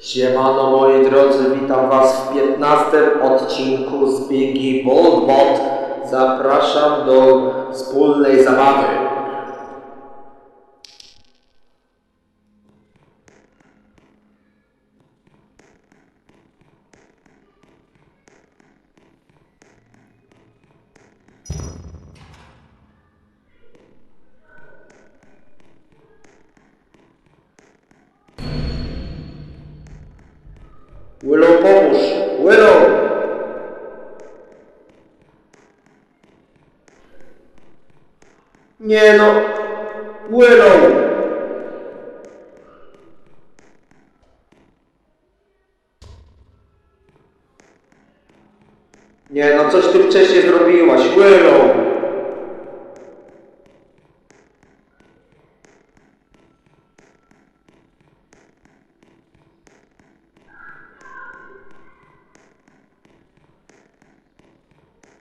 Siemano moi drodzy, witam was w 15 odcinku z Biggie Boldbot. Zapraszam do wspólnej zabawy. Nie no! Willow! Nie no, coś ty wcześniej zrobiłaś, Willow!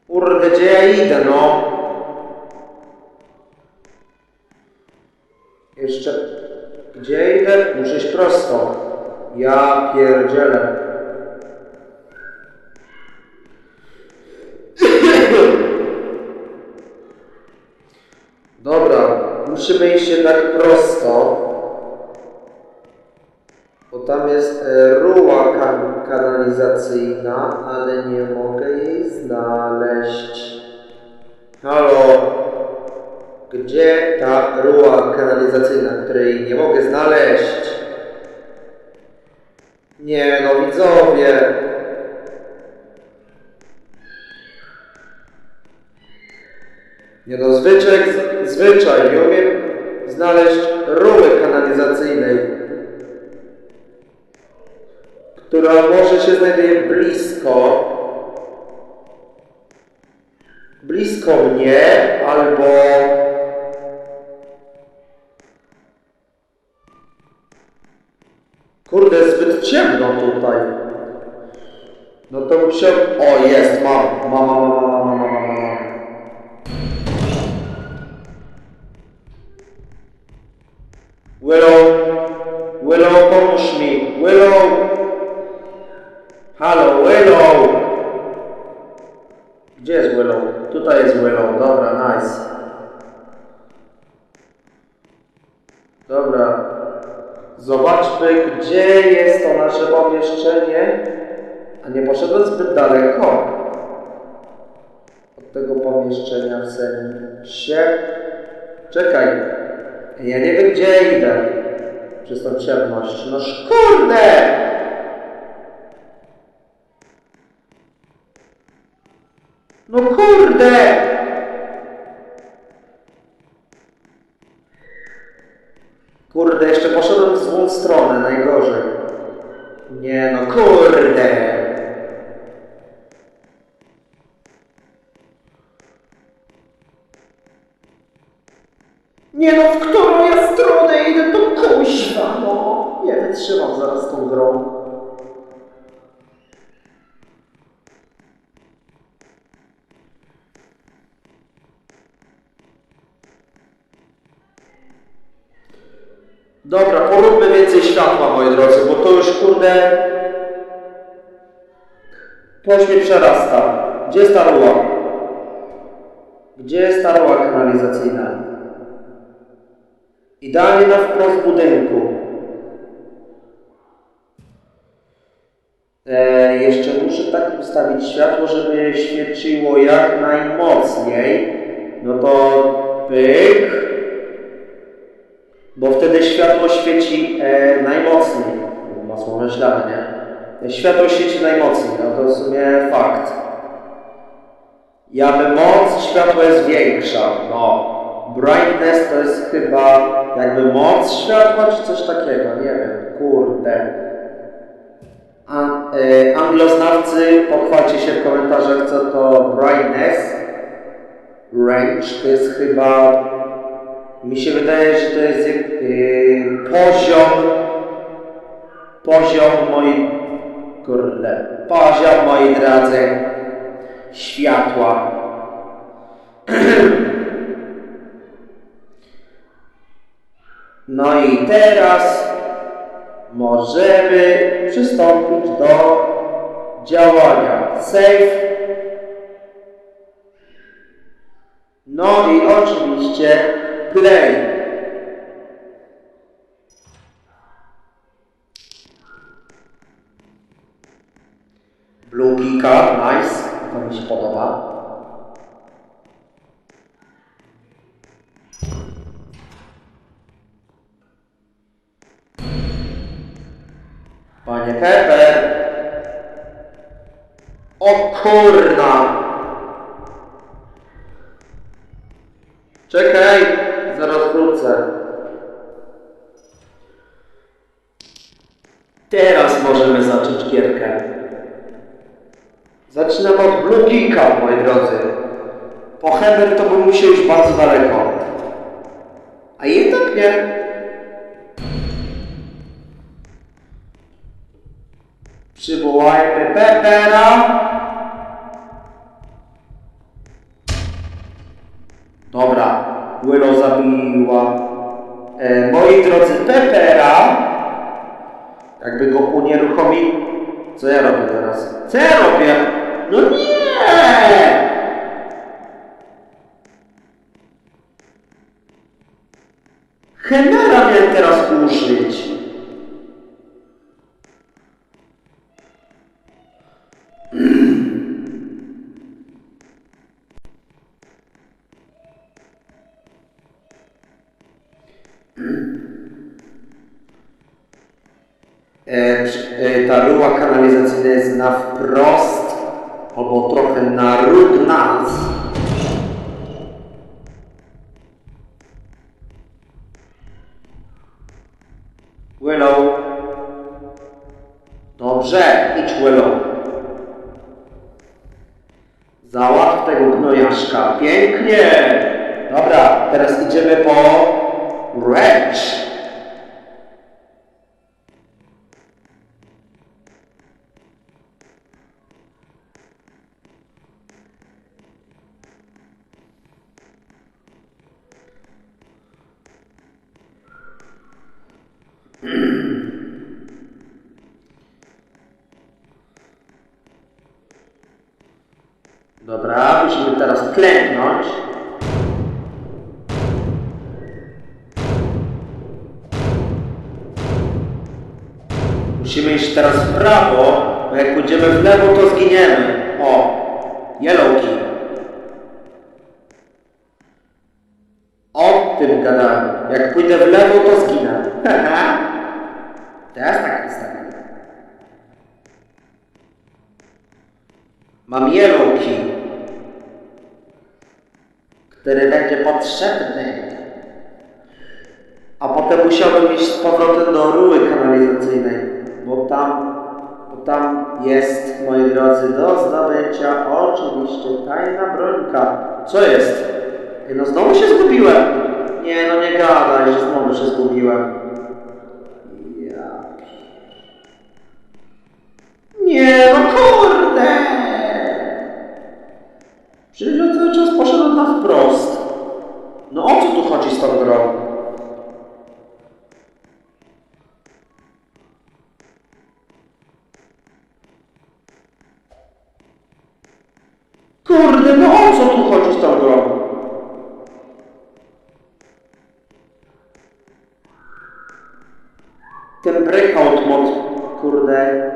Kurde, gdzie ja idę, no? Jeszcze... Gdzie idę? Muszę iść prosto. Ja pierdzielę. Dobra, musimy iść jednak prosto. Bo tam jest e, ruła kan kanalizacyjna, ale nie ruła kanalizacyjna, której nie mogę znaleźć? Nie no widzowie! Nie no, zwyczaj, zwyczaj, nie umiem znaleźć ruły kanalizacyjnej która może się znajduje blisko, blisko mnie, albo kurde, zbyt ciemno tutaj. No to musiał... O, jest, mam, mam, mam, mam, mam, mam, mam, mam. Willow, Willow, pomóż mi, Willow! Halo, Willow! Gdzie jest Willow? Tutaj jest Willow, dobra, nice. Dobra. Zobaczmy, gdzie jest to nasze pomieszczenie. A nie poszedłem zbyt daleko. Od tego pomieszczenia w sensie. Czekaj. Ja nie wiem, gdzie idę. Przez tą ciemność. No kurde! No kurde! Kurde, jeszcze poszedłem w złą stronę, najgorzej. Nie no, kurde! Nie no, w którą ja stronę idę, to kuźwa, no! Nie wytrzymam zaraz tą grą. Dobra, poróbmy więcej światła, moi drodzy, bo to już kurde. Płoć mnie przerasta. Gdzie jest ta ruła? Gdzie jest ta ruła kanalizacyjna? Idealnie na wprost budynku. E, jeszcze muszę tak ustawić światło, żeby świeciło jak najmocniej. No to pyk. Bo wtedy światło świeci e, najmocniej. Masło myślane, nie? Światło świeci najmocniej, no to w sumie fakt. Jakby moc światła jest większa, no. Brightness to jest chyba jakby moc światła, czy coś takiego, nie wiem, kurde. A, e, angloznawcy, pochwalcie się w komentarzach, co to brightness. Range to jest chyba mi się wydaje, że to jest yy, poziom, poziom moi, kurde, poziom moi drodzy, światła. No i teraz możemy przystąpić do działania. Save. No i oczywiście play. Blue nice. To mi się podoba. Panie Pepper. O kurna. Czekaj, wrócę. Teraz możemy zacząć gierkę. Zaczynamy od Blue moi drodzy. Po Heber to bym musiał iść bardzo daleko. A jednak nie. Przywołajmy Pepera. Willow zabiła. E, moi drodzy, Pepera. Jakby go unieruchomił. Co ja robię teraz? Co ja robię? No nie! Nas. Dobra, musimy teraz klęknąć. Musimy iść teraz w prawo, bo jak pójdziemy w lewo, to zginiemy. O, yellow key. O tym gadałem. Jak pójdę w lewo, to zginę. Teraz tak wystawię. Mam yellow key, który będzie potrzebny. A potem musiałbym iść z powrotem do rury kanalizacyjnej, bo tam, bo tam jest, moi drodzy, do zdobycia oczywiście tajna brońka. Co jest? No znowu się zgubiłem. Nie, no nie gadaj, że znowu się zgubiłem. Ja... Nie, no kurde! Przecież ja cały czas poszedłem na wprost. No o co tu chodzi z tą grą? Kurde, no o co tu chodzi z tą grą? Ten breakout mod, kurde,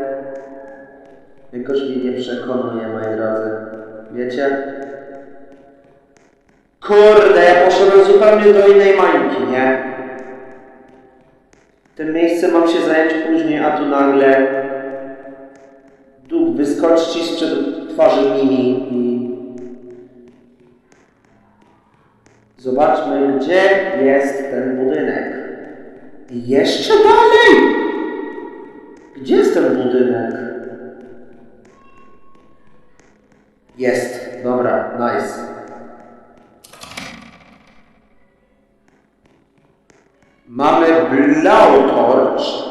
jakoś mnie nie przekonuje, moi drodzy. Wiecie? Kurde, ja poszedłem zupełnie do innej mańki, nie? Tym miejscem mam się zająć później, a tu nagle duch wyskoczy sprzed twarzy Mimi i zobaczmy, gdzie jest ten budynek. I jeszcze dalej! Gdzie jest ten budynek? Jest, dobra, nice. Blautorch.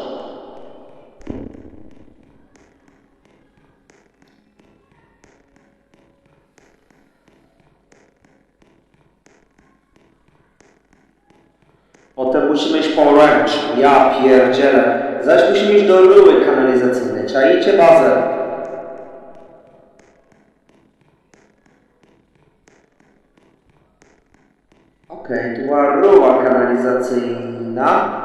Potem musimy iść po wrench. Ja pierdzielę. Zaś musimy iść do rury kanalizacyjnej. Czajcie bazę. Okej, tu była rura kanalizacyjna.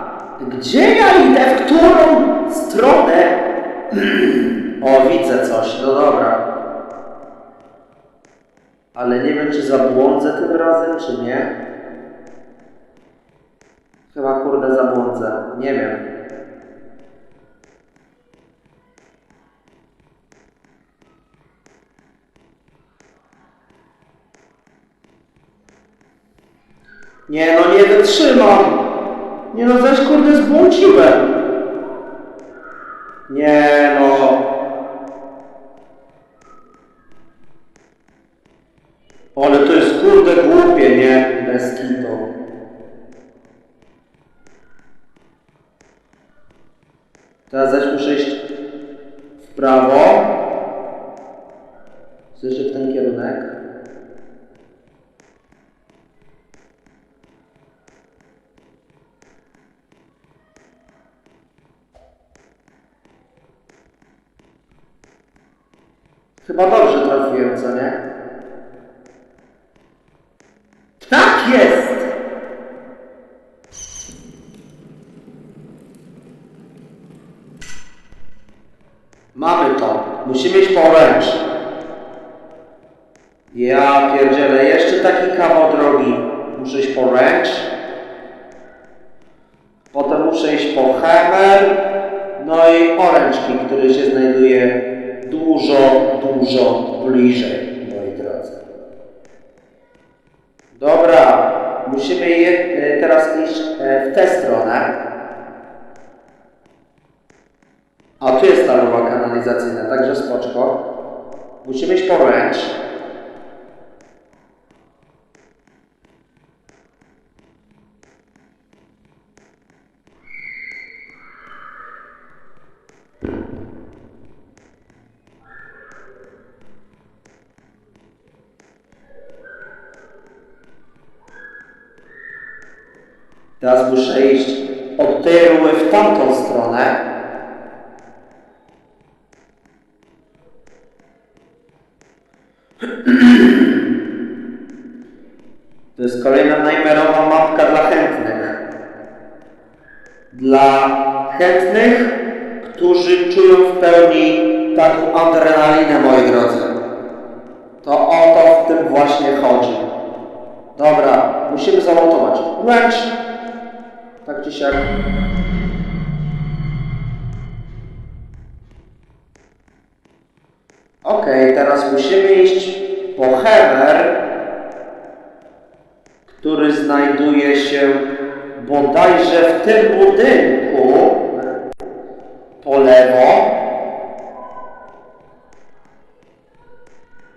Gdzie ja idę? W którą stronę? o, widzę coś. No dobra. Ale nie wiem, czy zabłądzę tym razem, czy nie. Chyba kurde zabłądzę. Nie wiem. Nie no, nie wytrzymam! Nie no, zaś kurde zbłądziłem! Nie no... Ale to jest kurde głupie, nie? Bez kitu. Teraz zaś muszę iść w prawo. Słyszę w ten kierunek. Chyba dobrze trafiłem, co nie? Tak jest! Mamy to. Musimy iść poręcz. Ja pierdzielę, jeszcze taki kawał drogi. Muszę iść poręcz. Potem muszę iść po Hemer. No i oręczki, który się znajduje dużo, dużo bliżej, moi drodzy. Dobra, musimy e, teraz iść e, w tę stronę. A tu jest ta ruła kanalizacyjna, także spoczko. Musimy iść poręcz. Teraz muszę iść od tej ruły w tamtą stronę. To jest kolejna najmerowa mapka dla chętnych. Dla chętnych, którzy czują w pełni taką adrenalinę, moi drodzy. To o to w tym właśnie chodzi. Dobra, musimy zamontować wręcz. Tak czy siak. Okej, teraz musimy iść po Hemer, który znajduje się bodajże w tym budynku po lewo.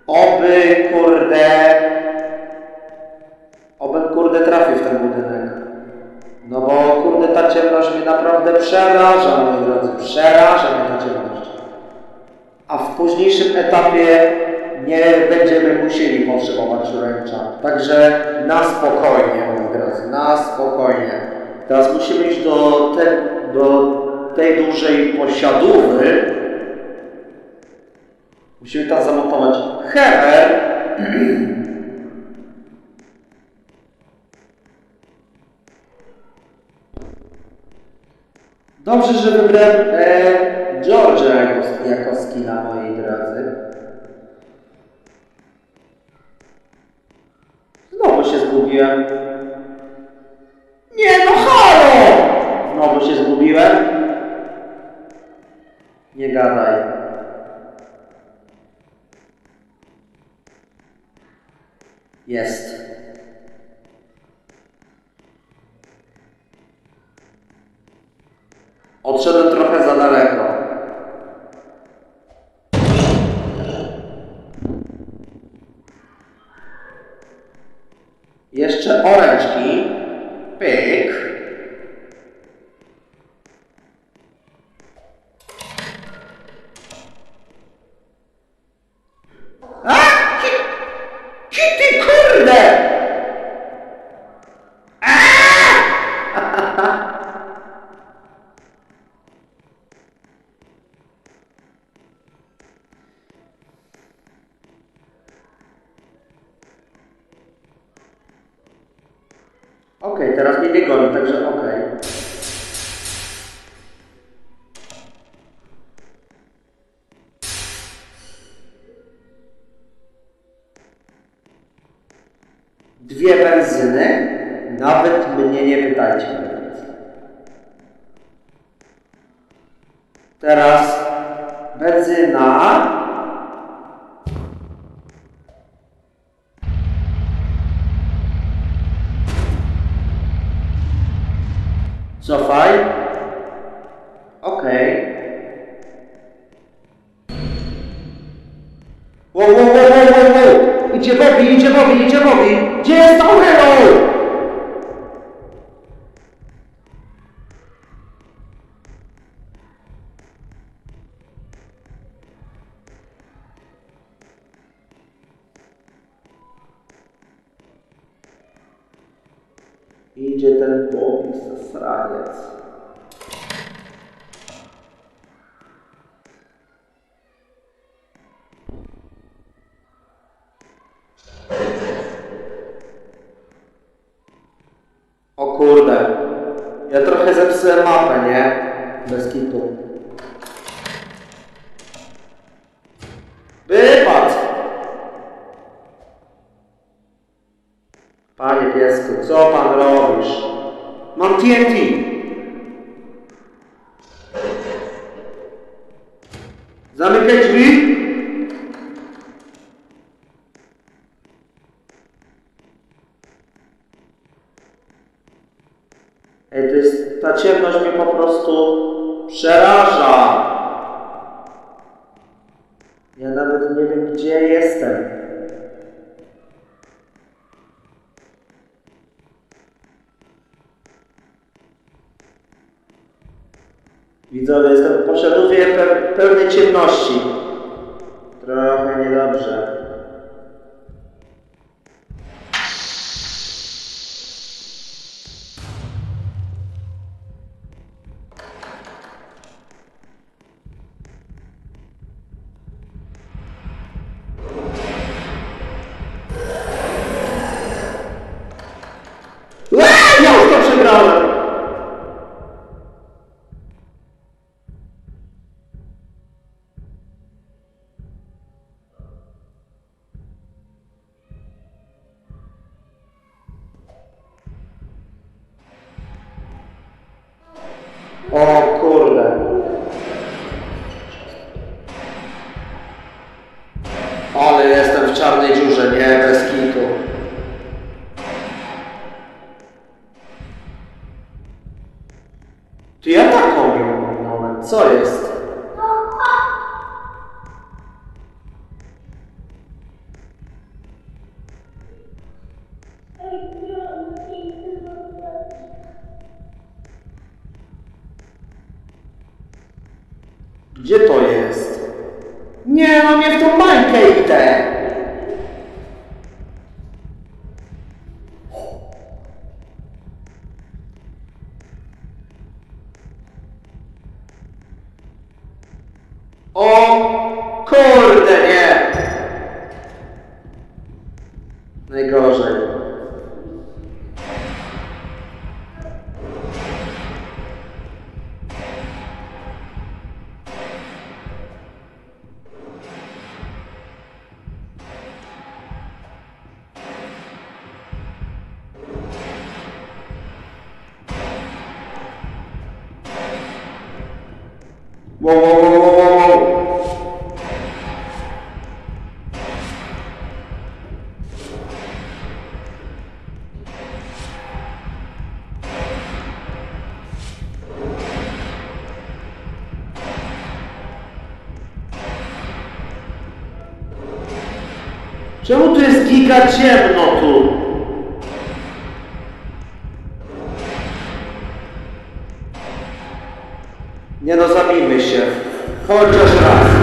Oby kurde. Oby kurde trafił w ten budynek. No bo kurde ta ciemność mnie naprawdę przeraża, moi drodzy. Przeraża mnie ta ciemność. A w późniejszym etapie nie będziemy musieli potrzebować ręcza. Także na na spokojnie. Teraz musimy iść do, te, do tej dużej posiadówy. Musimy tam zamontować hemer. Dobrze, że wybrałem e, George'a jako, jako skina, moi drodzy. Znowu się zgubiłem. Nie no halo! Znowu się zgubiłem. Nie gadaj. Jest. Benzyna. Cofaj. Okej. Okay. Wow, wow, wow, wow, wow, wow. Idzie Bobby, idzie Bobby, idzie Bobby. Gdzie jest? iđete popisa sranjac. Zamykać drzwi. O kurde, nie! Najgorzej. Wow, wow, wow. Znika ciemno tu. Nie no, zabijmy się. Chociaż raz.